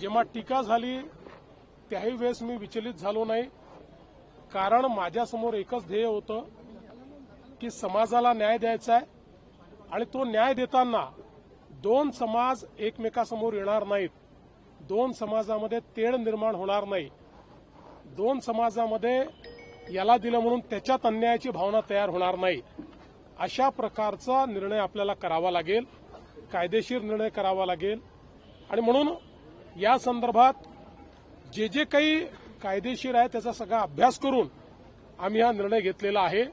जेव्हा टीका झाली त्याही वेळेस मी विचलित झालो नाही. कारण माझ्यासमोर एकच ध्येय होतं की समाजाला न्याय द्यायचा आहे आणि तो न्याय देताना दोन समाज एकमेकासमोर येणार नाहीत. दोन समाजामध्ये तेढ निर्माण होणार नाही. दोन समाजामध्ये याला दिलं म्हणून त्याच्यात अन्यायाची भावना तयार होणार नाही. अशा प्रकारचा निर्णय आपल्याला करावा लागेल. कायदेशीर निर्णय करावा लागेल. आणि म्हणून या संदर्भात जे जे काही कायदेशीर आहे त्याचा सगळा अभ्यास करून आम्ही हा निर्णय घेतलेला आहे.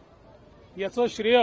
याचं श्रेय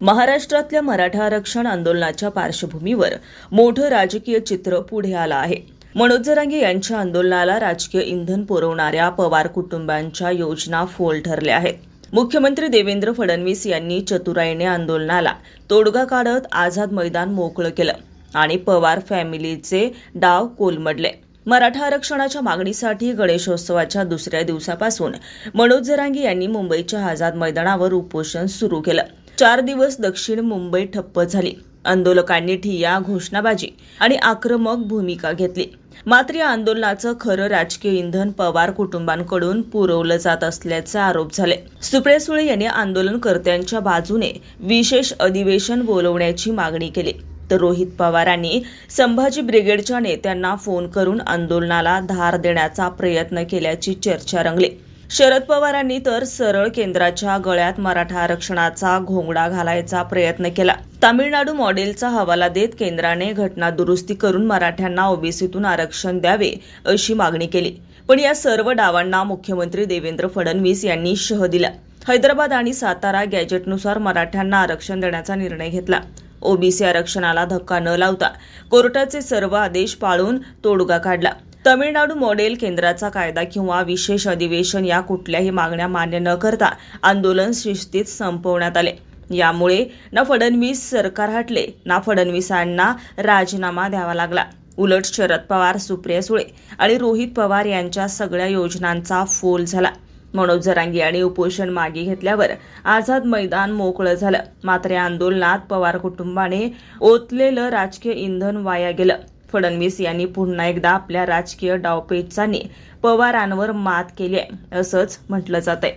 महाराष्ट्रातल्या मराठा आरक्षण आंदोलनाच्या पार्श्वभूमीवर मोठं राजकीय चित्र पुढे आलं आहे. मनोज जरांगे यांच्या आंदोलनाला राजकीय इंधन पुरवणाऱ्या पवार कुटुंबांच्या योजना फोल ठरल्या आहेत. मुख्यमंत्री देवेंद्र फडणवीस यांनी चतुराईने आंदोलनाला तोडगा काढत आझाद मैदान मोकळं केलं. आणि पवार फॅमिलीचे डाव कोलमडले. मराठा आरक्षणाच्या मागणीसाठी गणेशोत्सवाच्या दुसऱ्या दिवसापासून मनोज जरांगी यांनी मुंबईच्या आझाद मैदानावर उपोषण सुरू केलं. चार दिवस दक्षिण मुंबई ठप्प झाली. आंदोलकांनी ठिया घोषणाबाजी आणि आक्रमक भूमिका घेतली. मात्र या आंदोलनाचं खरं राजकीय इंधन पवार कुटुंबांकडून पुरवलं जात असल्याचे आरोप झाले. सुप्रिया सुळे यांनी आंदोलनकर्त्यांच्या बाजूने विशेष अधिवेशन बोलवण्याची मागणी केली. तर रोहित पवारांनी संभाजी ब्रिगेडच्या नेत्यांना फोन करून आंदोलनाला धार देण्याचा प्रयत्न केल्याची चर्चा रंगली. शरद पवारांनी तर सरळ केंद्राच्या गळ्यात मराठा आरक्षणाचा घोंगडा घालायचा प्रयत्न केला. तामिळनाडू मॉडेलचा हवाला देत केंद्राने घटना दुरुस्ती करून मराठ्यांना ओबीसीतून आरक्षण द्यावे अशी मागणी केली. पण या सर्व डावांना मुख्यमंत्री देवेंद्र फडणवीस यांनी शह दिला. हैदराबाद आणि सातारा गॅजेटनुसार मराठ्यांना आरक्षण देण्याचा निर्णय घेतला. ओबीसी आरक्षणाला धक्का न लावता कोर्टाचे सर्व आदेश पाळून तोडगा काढला. तमिळनाडू मॉडेल केंद्राचा कायदा किंवा विशेष अधिवेशन या कुठल्याही मागण्या मान्य न करता आंदोलन शिस्तीत संपवण्यात आले. यामुळे ना फडणवीस सरकार हटले ना फडणवीसांना राजीनामा द्यावा लागला. उलट शरद पवार सुप्रिया सुळे आणि रोहित पवार यांच्या सगळ्या योजनांचा फोल झाला. मनोज आणि यांनी उपोषण मागे घेतल्यावर आझाद मैदान मोकळं झालं. मात्र या आंदोलनात पवार कुटुंबाने ओतलेलं राजकीय इंधन वाया गेलं. फडणवीस यांनी पुन्हा एकदा आपल्या राजकीय डावपेचांनी पवारांवर मात केली आहे असंच म्हटलं जात आहे.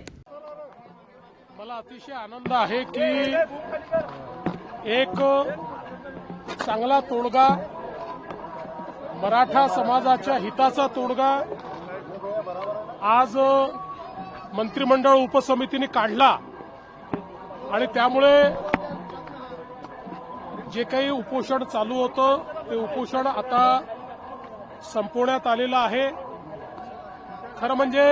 मला अतिशय आनंद आहे की एक चांगला तोडगा मराठा समाजाच्या हिताचा तोडगा आज मंत्रिमंडळ उपसमितीने काढला. आणि त्यामुळे जे काही उपोषण चालू होतं ते उपोषण आता संपवण्यात आलेलं आहे. खरं म्हणजे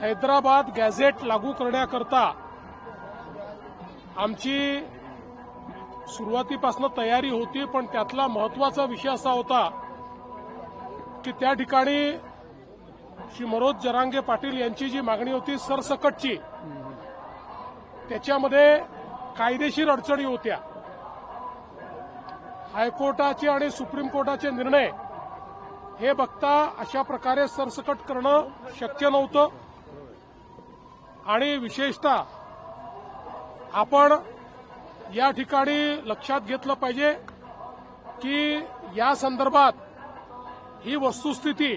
हैदराबाद गॅझेट लागू करण्याकरता आमची सुरुवातीपासून तयारी होती पण त्यातला महत्त्वाचा विषय असा होता की त्या ठिकाणी श्री मनोज जरांगे पाटील यांची जी मागणी होती सरसकटची त्याच्यामध्ये कायदेशीर अडचणी होत्या. हायकोर्टाचे आणि सुप्रीम कोर्टाचे निर्णय हे बघता अशा प्रकारे सरसकट करणं शक्य नव्हतं. आणि विशेषतः आपण या ठिकाणी लक्षात घेतलं पाहिजे की या संदर्भात ही वस्तुस्थिती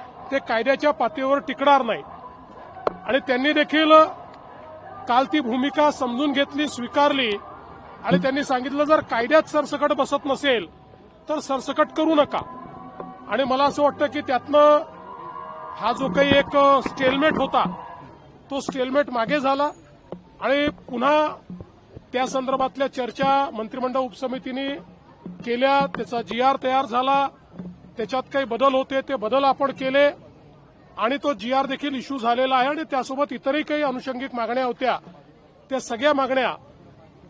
ते कायद्याच्या पातळीवर टिकणार नाही. आणि त्यांनी देखील काल ती भूमिका समजून घेतली स्वीकारली. आणि त्यांनी सांगितलं जर कायद्यात सरसकट बसत नसेल तर सरसकट करू नका. आणि मला असं वाटतं की त्यातनं हा जो काही एक स्टेलमेट होता तो स्टेलमेट मागे झाला. आणि पुन्हा त्या संदर्भातल्या चर्चा मंत्रिमंडळ उपसमितीने केल्या त्याचा जी आर तयार झाला. त्याच्यात काही बदल होते ते बदल आपण केले आणि तो जी आर देखील इश्यू झालेला आहे आणि त्यासोबत इतरही काही अनुषंगिक मागण्या होत्या. त्या सगळ्या मागण्या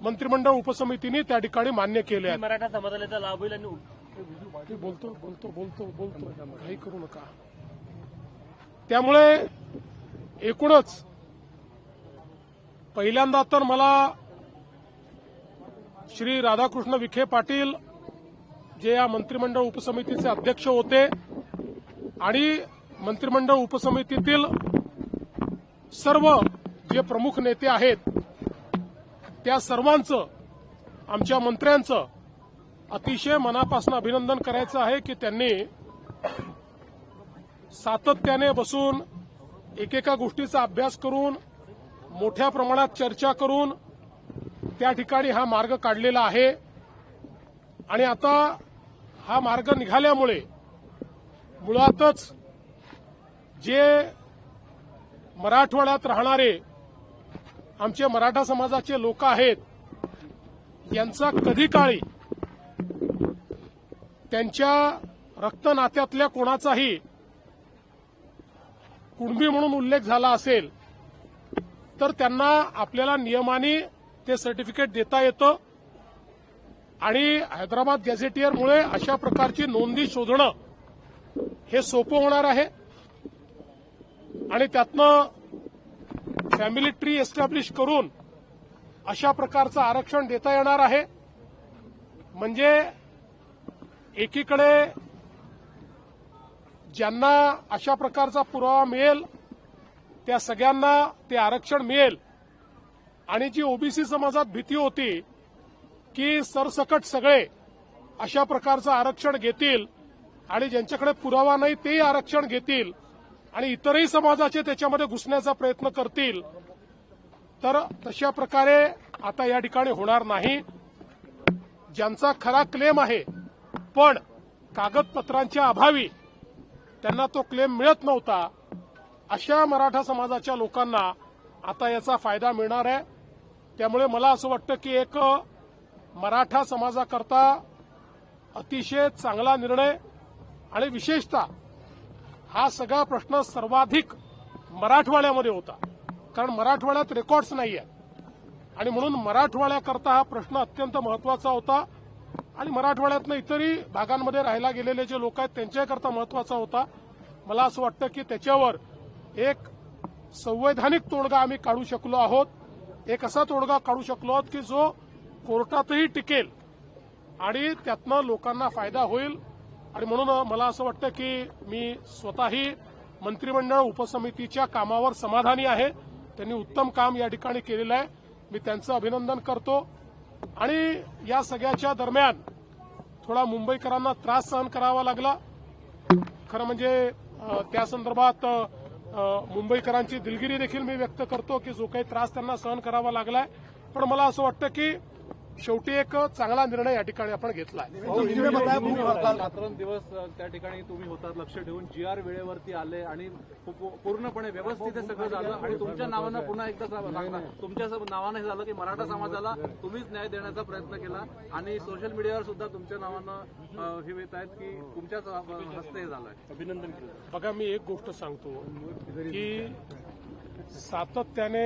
मंत्रिमंडळ उपसमितीने त्या ठिकाणी मान्य केल्या. आहेत मराठा समाजाला लाभ होईल आणि बोलतो बोलतो बोलतो बोलतो. काही करू नका. त्यामुळे एकूणच पहिल्यांदा तर मला श्री राधाकृष्ण विखे पाटील जे या मंत्रिमंडळ उपसमितीचे अध्यक्ष होते आणि मंत्रिमंडळ उपसमितीतील सर्व जे प्रमुख नेते आहेत त्या सर्वांचं आमच्या मंत्र्यांचं अतिशय मनापासून अभिनंदन करायचं आहे की त्यांनी सातत्याने बसून एकेका गोष्टीचा अभ्यास करून मोठ्या प्रमाणात चर्चा करून त्या ठिकाणी हा मार्ग काढलेला आहे. आणि आता हा मार्ग निघाल्यामुळे मुळातच जे मराठवाड्यात राहणारे आमचे मराठा समाजाचे लोक आहेत यांचा कधी काळी त्यांच्या रक्तनात्यातल्या कोणाचाही कुणबी म्हणून उल्लेख झाला असेल तर त्यांना आपल्याला नियमाने ते सर्टिफिकेट देता येतं. आणि हैदराबाद गॅझेटियरमुळे अशा प्रकारची नोंदी शोधणं हे सोपं होणार आहे. आणि त्यातनं फॅमिली ट्री एस्टॅब्लिश करून अशा प्रकारचं आरक्षण देता येणार आहे. म्हणजे एकीकडे ज्यांना अशा प्रकारचा पुरावा मिळेल त्या सगळ्यांना ते आरक्षण मिळेल. आणि जी ओबीसी समाजात भीती होती की सरसकट सगळे अशा प्रकारचं आरक्षण घेतील आणि ज्यांच्याकडे पुरावा नाही तेही आरक्षण घेतील आणि इतरही समाजाचे त्याच्यामध्ये घुसण्याचा प्रयत्न करतील. तर तशा प्रकारे आता या ठिकाणी होणार नाही. ज्यांचा खरा क्लेम आहे पण कागदपत्रांच्या अभावी त्यांना तो क्लेम मिळत नव्हता अशा मराठा समाजाच्या लोकांना आता याचा फायदा मिळणार आहे. त्यामुळे मला असं वाटतं की एक मराठा समाजाकरता अतिशय चांगला निर्णय आणि विशेषतः हा सगळा प्रश्न सर्वाधिक मराठवाड्यामध्ये होता. कारण मराठवाड्यात रेकॉर्ड्स नाही आहेत आणि म्हणून मराठवाड्याकरता हा प्रश्न अत्यंत महत्त्वाचा होता. आणि मराठवाड्यातनं इतरही भागांमध्ये राहायला गेलेले जे लोक आहेत त्यांच्याकरता महत्त्वाचा होता. मला असं वाटतं की त्याच्यावर एक संवैधानिक तोडगा आम्ही काढू शकलो आहोत. एक असा तोडगा काढू शकलो आहोत की जो कोर्टातही टिकेल आणि त्यातनं लोकांना फायदा होईल. आणि म्हणून मला असं वाटतं की मी स्वतःही मंत्रिमंडळ उपसमितीच्या कामावर समाधानी आहे. त्यांनी उत्तम काम या ठिकाणी केलेलं आहे. मी त्यांचं अभिनंदन करतो. आणि या सगळ्याच्या दरम्यान थोडा मुंबईकरांना त्रास सहन करावा लागला. खरं म्हणजे त्या संदर्भात मुंबईकरांची दिलगिरी देखील मी व्यक्त करतो की जो काही त्रास त्यांना सहन करावा लागलाय. पण मला असं वाटतं की शेवटी एक चांगला निर्णय या ठिकाणी आपण घेतला आहे दिवस त्या ठिकाणी तुम्ही होतात लक्ष ठेवून जी आर वेळेवरती आले आणि पूर्णपणे व्यवस्थित हे सगळं झालं आणि तुमच्या नावानं पुन्हा एकदा सा- सांगता तुमच्या नावानं हे झालं की मराठा समाजाला तुम्हीच न्याय देण्याचा प्रयत्न केला आणि सोशल मीडियावर सुद्धा तुमच्या नावानं हे येत आहेत की तुमच्याच हस्ते हे झालंय. अभिनंदन केलं. बघा मी एक गोष्ट सांगतो की सातत्याने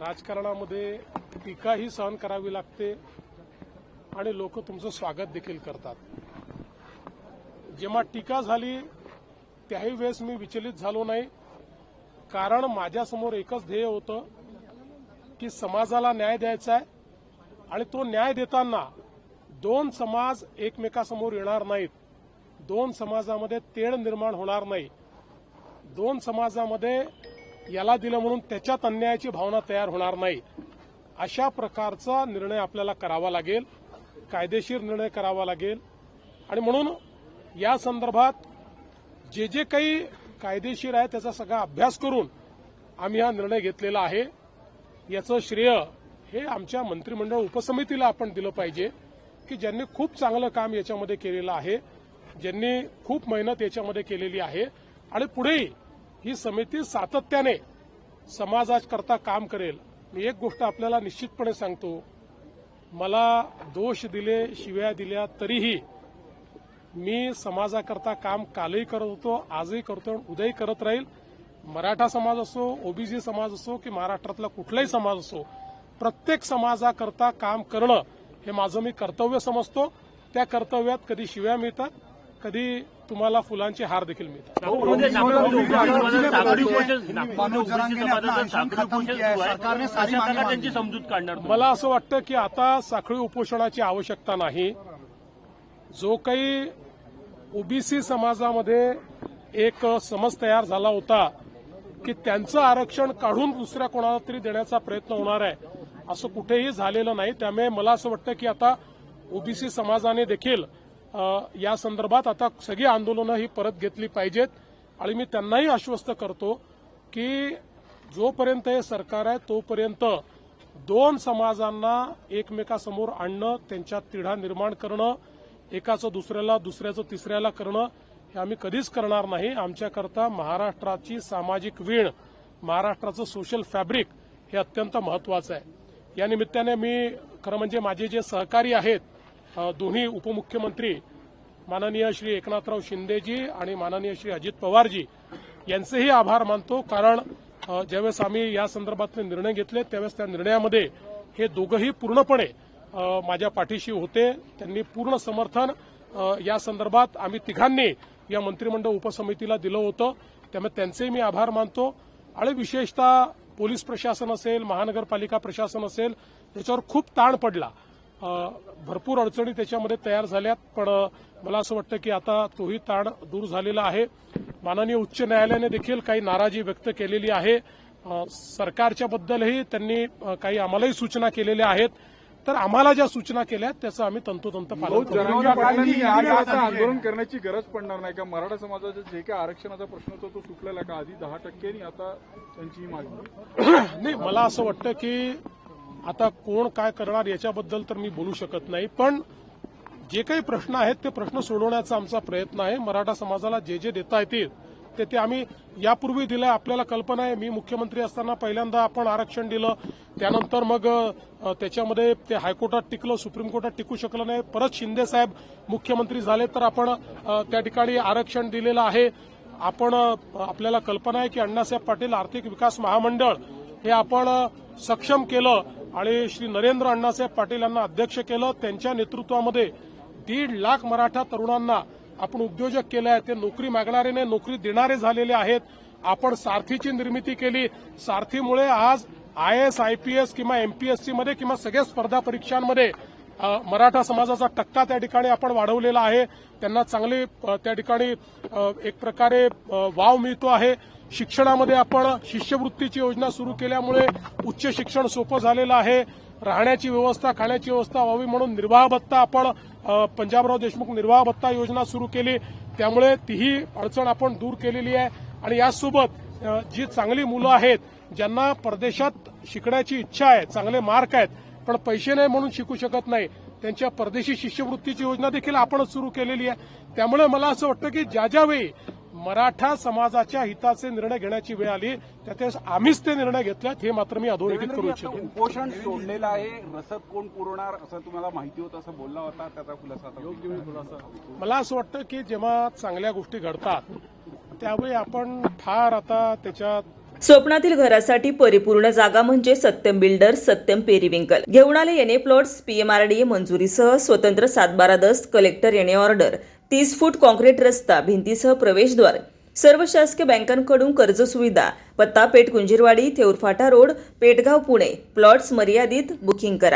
राजकारणामध्ये टीकाही सहन करावी लागते आणि लोक तुमचं स्वागत देखील करतात. जेव्हा टीका झाली त्याही वेळेस मी विचलित झालो नाही. कारण माझ्यासमोर एकच ध्येय होतं की समाजाला न्याय द्यायचा आहे आणि तो न्याय देताना दोन समाज एकमेकासमोर येणार नाहीत. दोन समाजामध्ये तेढ निर्माण होणार नाही. दोन समाजामध्ये याला दिलं म्हणून त्याच्यात अन्यायाची भावना तयार होणार नाही. अशा प्रकारचा निर्णय आपल्याला करावा लागेल. कायदेशीर निर्णय करावा लागेल. आणि म्हणून या संदर्भात जे जे काही कायदेशीर आहे त्याचा सगळा अभ्यास करून आम्ही हा निर्णय घेतलेला आहे. याचं श्रेय हे आमच्या मंत्रिमंडळ उपसमितीला आपण दिलं पाहिजे की ज्यांनी खूप चांगलं काम याच्यामध्ये केलेलं आहे ज्यांनी खूप मेहनत याच्यामध्ये केलेली आहे. आणि पुढेही ही समिती सातत्याने समाजाकरता काम करेल. मी एक गोष्ट आपल्याला निश्चितपणे सांगतो. मला दोष दिले शिव्या दिल्या तरीही मी समाजाकरता काम कालही करत होतो आजही करतो आणि उद्याही करत राहील. मराठा समाज असो ओबीसी समाज असो की महाराष्ट्रातला कुठलाही समाज असो प्रत्येक समाजाकरता काम करणं हे माझं मी कर्तव्य समजतो. त्या कर्तव्यात कधी शिव्या मिळतात कधी तुम्हाला फुलांचे हार देखील मिळतात म्हणजे है काढणार तुम्ही? मला असं वाटतं की आता साखळी उपोषणाची आवश्यकता नाही. जो काही ओबीसी समाजामध्ये एक समज तयार झाला होता की त्यांचं आरक्षण काढून दुसऱ्या कोणाला तरी देण्याचा प्रयत्न होणार आहे असं कुठेही झालेलं नाही. त्यामुळे मला असं वाटतं की आता ओबीसी समाजाने देखील या संदर्भात आता सगळी आंदोलनं ही परत घेतली पाहिजेत. आणि मी त्यांनाही आश्वस्त करतो की जोपर्यंत हे सरकार आहे तोपर्यंत दोन समाजांना एकमेकासमोर आणणं त्यांच्यात तिढा निर्माण करणं एकाचं दुसऱ्याला दुसऱ्याचं तिसऱ्याला करणं हे आम्ही कधीच करणार नाही. आमच्याकरता महाराष्ट्राची सामाजिक वीण महाराष्ट्राचं सोशल फॅब्रिक हे अत्यंत महत्वाचं आहे. या निमित्ताने मी खरं म्हणजे माझे जे सहकारी आहेत दोन्ही उपमुख्यमंत्री माननीय श्री एकनाथराव शिंदेजी आणि माननीय श्री अजित पवारजी यांचेही आभार मानतो. कारण ज्यावेळेस आम्ही या संदर्भातले निर्णय घेतले त्यावेळेस त्या निर्णयामध्ये हे दोघंही पूर्णपणे माझ्या पाठीशी होते. त्यांनी पूर्ण समर्थन या संदर्भात आम्ही तिघांनी या मंत्रिमंडळ उपसमितीला दिलं होतं. त्यामुळे त्यांचेही मी आभार मानतो. आणि विशेषतः पोलीस प्रशासन असेल महानगरपालिका प्रशासन असेल याच्यावर खूप ताण पडला. भरपूर अडचणी त्याच्यामध्ये तयार झाल्यात पण मला असं वाटतं की आता तोही ताण दूर झालेला आहे. माननीय उच्च न्यायालयाने देखील काही नाराजी व्यक्त केलेली आहे. सरकारच्या बद्दलही त्यांनी काही आम्हालाही सूचना केलेल्या आहेत. तर आम्हाला ज्या सूचना केल्या आहेत त्याचं आम्ही तंतोतंत आंदोलन करण्याची गरज पडणार नाही. का मराठा समाजाचा जे काही आरक्षणाचा प्रश्न होता तो सुटलेला का आधी दहा टक्के आणि आता त्यांची ही मागणी. नाही मला असं वाटतं की आता कोण काय करणार याच्याबद्दल तर मी बोलू शकत नाही पण जे काही प्रश्न आहेत ते प्रश्न सोडवण्याचा आमचा प्रयत्न आहे. मराठा समाजाला जे जे देता येतील ते ते आम्ही यापूर्वी दिलं आपल्याला कल्पना आहे. मी मुख्यमंत्री असताना पहिल्यांदा आपण आरक्षण दिलं त्यानंतर मग त्याच्यामध्ये ते हायकोर्टात टिकलं सुप्रीम कोर्टात टिकू शकलं नाही. परत शिंदे साहेब मुख्यमंत्री झाले तर आपण त्या ठिकाणी आरक्षण दिलेलं आहे. आपण आपल्याला कल्पना आहे की अण्णासाहेब पाटील आर्थिक विकास महामंडळ हे आपण सक्षम केलं आणि श्री नरेंद्र अण्णासाहेब पाटील यांना अध्यक्ष केलं. त्यांच्या नेतृत्वामध्ये दीड लाख मराठा तरुणांना आपण उद्योजक केले आहे. ते नोकरी मागणारे नाही नोकरी देणारे झालेले आहेत. आपण सारथीची निर्मिती केली. सारथीमुळे आज I S I P S किंवा एमपीएससीमध्ये किंवा सगळ्या स्पर्धा परीक्षांमध्ये मराठा समाजाचा टक्का त्या ठिकाणी आपण वाढवलेला आहे. त्यांना चांगली त्या ठिकाणी एक प्रकारे वाव मिळतो आहे. शिक्षणामध्ये आपण शिष्यवृत्तीची योजना सुरू केल्यामुळे उच्च शिक्षण सोपं झालेलं आहे. राहण्याची व्यवस्था खाण्याची व्यवस्था व्हावी म्हणून निर्वाह भत्ता आपण पंजाबराव देशमुख निर्वाह भत्ता योजना सुरू केली. त्यामुळे तीही अडचण आपण दूर केलेली आहे. आणि यासोबत जी चांगली मुलं आहेत ज्यांना परदेशात शिकण्याची इच्छा आहे चांगले मार्क आहेत पण पैसे नाही म्हणून शिकू शकत नाही त्यांच्या परदेशी शिष्यवृत्तीची योजना देखील आपणच सुरू केलेली आहे. त्यामुळे मला असं वाटतं की ज्या ज्यावेळी मराठा समाजाच्या हिताचे निर्णय घेण्याची वेळ आली त्यावेळेस आम्हीच ते निर्णय घेतल्यात हे मात्र मी अधोरेखित करू इच्छितो. उपोषण सोडलेलं आहे रसद कोण पुरवणार असं तुम्हाला माहिती होतं असं बोलला होता त्याचा खुलासा. मला असं वाटतं की जेव्हा चांगल्या गोष्टी घडतात त्यावेळी आपण फार आता त्याच्यात स्वप्नातील घरासाठी परिपूर्ण जागा म्हणजे सत्यम बिल्डर सत्यम पेरिविंकल. घेऊन आले एनए प्लॉट्स पीएमआरडीए मंजुरीसह स्वतंत्र सातबारा दस्त कलेक्टर एनए ऑर्डर. तीस फूट कॉन्क्रीट रस्ता भिंतीसह प्रवेशद्वार सर्व शासकीय बँकांकडून कर्ज सुविधा पत्ता पेठ कुंजीरवाडी थेऊरफाटा रोड पेटगाव पुणे. प्लॉट्स मर्यादित बुकिंग करा.